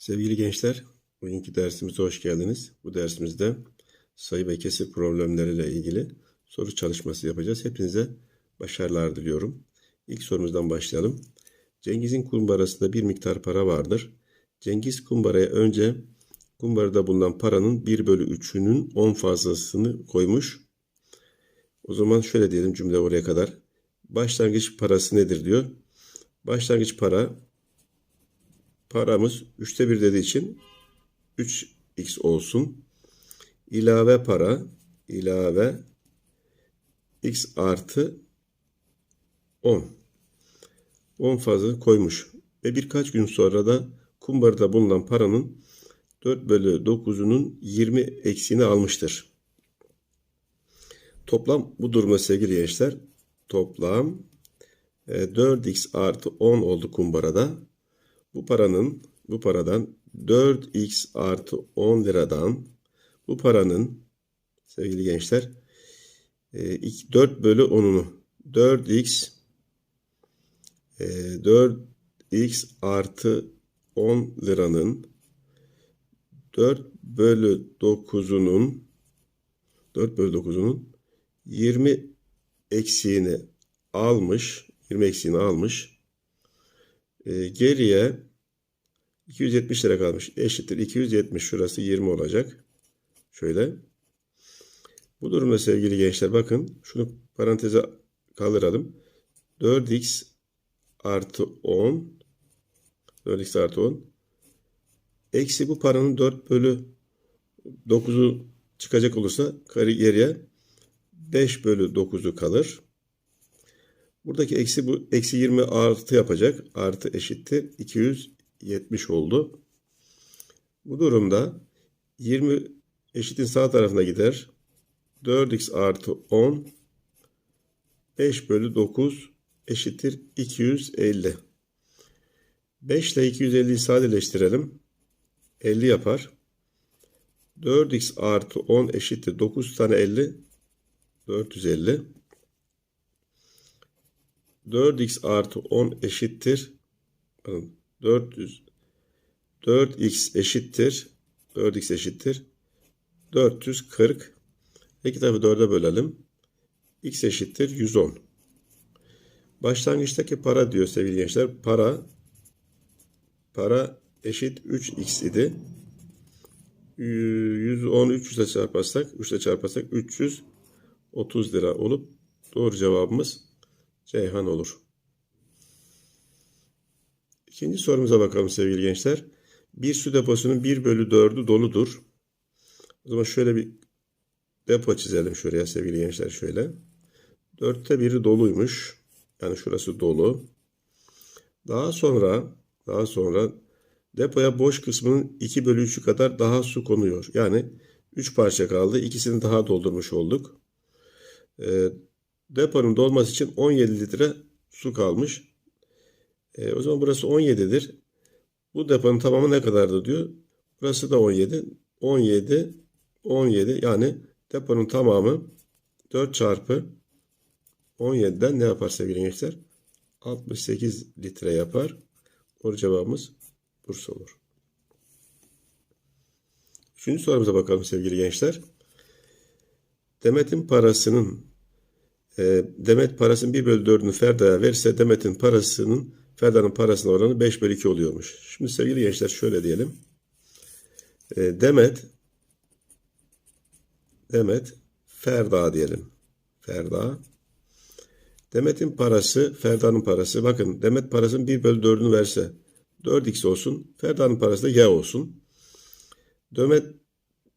Sevgili gençler, bugünkü dersimize hoş geldiniz. Bu dersimizde sayı ve kesir problemleriyle ilgili soru çalışması yapacağız. Hepinize başarılar diliyorum. İlk sorumuzdan başlayalım. Cengiz'in kumbarasında bir miktar para vardır. Cengiz kumbaraya önce kumbarada bulunan paranın 1 bölü 3'ünün 10 fazlasını koymuş. O zaman şöyle diyelim cümle oraya kadar. Başlangıç parası nedir diyor. Başlangıç para paramız 3'te 1 dediği için 3x olsun. İlave para ilave x artı 10. 10 fazla koymuş. Ve birkaç gün sonra da kumbarada bulunan paranın 4 bölü 9'unun 20 eksiğini almıştır. Toplam bu durumda sevgili gençler toplam e, 4x artı 10 oldu kumbarada. Bu paranın bu paradan 4x artı 10 liradan bu paranın sevgili gençler e, iki- 4 bölü 10'unu 4x e, 4x artı 10 liranın 4 bölü 9'unun 4 bölü 9'unun 20 eksiğini almış 20 eksiğini almış e, geriye 270 lira kalmış. Eşittir 270 şurası 20 olacak. Şöyle. Bu durumda sevgili gençler bakın şunu paranteze kaldıralım. 4x artı 10 4x artı 10 eksi bu paranın 4 bölü 9'u çıkacak olursa karı geriye 5 bölü 9'u kalır. Buradaki eksi bu eksi 20 artı yapacak. Artı eşittir 270 oldu. Bu durumda 20 eşitin sağ tarafına gider. 4x artı 10 5 bölü 9 eşittir 250. 5 ile 250'yi sadeleştirelim. 50 yapar. 4x artı 10 eşittir 9 tane 50 450. 4x artı 10 eşittir. Pardon, 400 4x eşittir. 4x eşittir. 440. İki tarafı 4'e bölelim. x eşittir 110. Başlangıçtaki para diyor sevgili gençler. Para para eşit 3x idi. 110 300 ile çarparsak 3 ile çarparsak 330 lira olup doğru cevabımız Ceyhan olur. İkinci sorumuza bakalım sevgili gençler. Bir su deposunun 1 bölü 4'ü doludur. O zaman şöyle bir depo çizelim şuraya sevgili gençler şöyle. Dörtte biri doluymuş. Yani şurası dolu. Daha sonra daha sonra depoya boş kısmının 2 bölü 3'ü kadar daha su konuyor. Yani 3 parça kaldı. İkisini daha doldurmuş olduk. Ee, deponun dolması için 17 litre su kalmış. E, o zaman burası 17'dir. Bu deponun tamamı ne kadardı diyor. Burası da 17. 17, 17 yani deponun tamamı 4 çarpı 17'den ne yapar sevgili gençler? 68 litre yapar. Doğru cevabımız Bursa olur. Üçüncü sorumuza bakalım sevgili gençler. Demet'in parasının Demet parasının 1 bölü 4'ünü Ferda'ya verirse Demet'in parasının Ferda'nın parasının oranı 5 bölü 2 oluyormuş. Şimdi sevgili gençler şöyle diyelim. E, Demet Demet Ferda diyelim. Ferda Demet'in parası Ferda'nın parası. Bakın Demet parasının 1 bölü 4'ünü verse 4x olsun. Ferda'nın parası da y olsun. Demet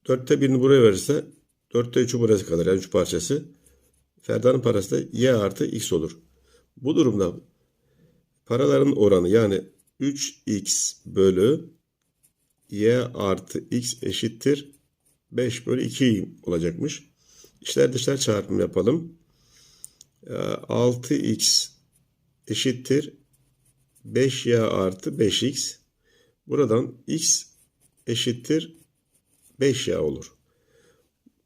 4'te 1'ini buraya verirse 4'te 3'ü burası kalır. Yani 3 parçası. Ferda'nın parası da y artı x olur. Bu durumda paraların oranı yani 3x bölü y artı x eşittir 5 bölü 2 olacakmış. İşler dışlar çarpımı yapalım. Ee, 6x eşittir 5y artı 5x. Buradan x eşittir 5y olur.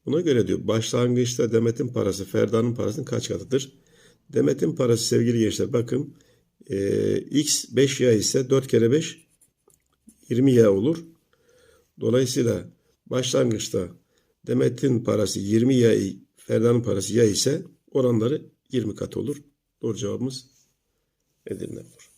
Buna göre diyor başlangıçta Demet'in parası Ferda'nın parasının kaç katıdır? Demet'in parası sevgili gençler bakın e, x 5y ise 4 kere 5 20y olur. Dolayısıyla başlangıçta Demet'in parası 20y Ferda'nın parası y ise oranları 20 kat olur. Doğru cevabımız Edirne olur.